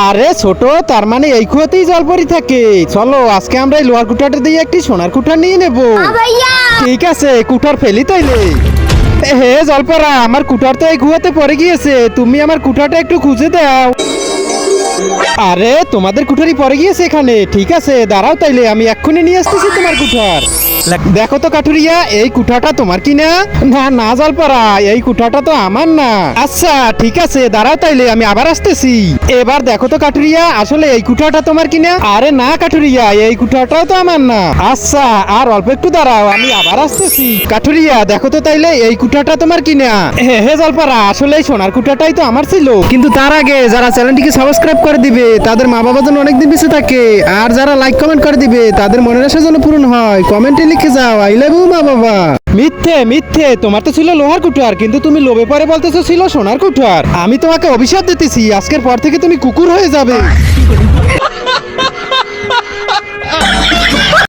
আরে ছোট তার মানে এই কুয়াতেই জলপরি থাকে। চলো আজকে আমরা এই লোহার কুঠারটা দিয়ে একটি সোনার কুঠার নিয়ে নেব। ঠিক আছে কুঠার ফেলি তাইলে। হে জলপরা আমার কুঠার তো এই কুয়াতে পড়ে গিয়েছে। তুমি আমার কুঠারটা একটু খুঁজে দাও। আরে তোমাদের কুঠারি পড়ে গিয়েছে এখানে। ঠিক আছে দাঁড়াও তাইলে আমি এক্ষুনি নিয়ে আসতেছি তোমার কুঠার। দেখো তো কাঠুরিয়া, এই কুঠাটা তোমার কি না না না জলপরা এই কুঠাটা তো আমার না। আচ্ছা ঠিক আছে, দাঁড়াও তাইলে, আমি আবার আসতেছি। এবার দেখো তো কাঠুরিয়া, আসলে এই কুঠাটা তোমার কি না আরে না কাঠুরিয়া, এই কুঠাটাও তো আমার না। আচ্ছা আর অল্প একটু দাঁড়াও, আমি আবার আসতেছি। কাঠুরিয়া, দেখো তো তাইলে, এই কুঠাটা তোমার কি না হে হে জলপারা, আসলে এই সোনার কুঠাটাই তো আমার ছিল। কিন্তু তার আগে যারা চ্যানেলটিকে সাবস্ক্রাইব করে দিবে, তাদের মা বাবা যেন অনেকদিন বেঁচে থাকে, আর যারা লাইক কমেন্ট করে দিবে, তাদের মনের আশা যেন পূরণ হয়। কমেন্টে লিখে যাও, আই ইউ মা বাবা। মিথ্যে মিথ্যে, তোমার তো ছিল লোহার কুঠার, কিন্তু তুমি লোভে পরে বলতেছো ছিল সোনার কুঠার। আমি তোমাকে অভিশাপ দিতেছি, আজকের পর থেকে তুমি কুকুর হয়ে যাবে।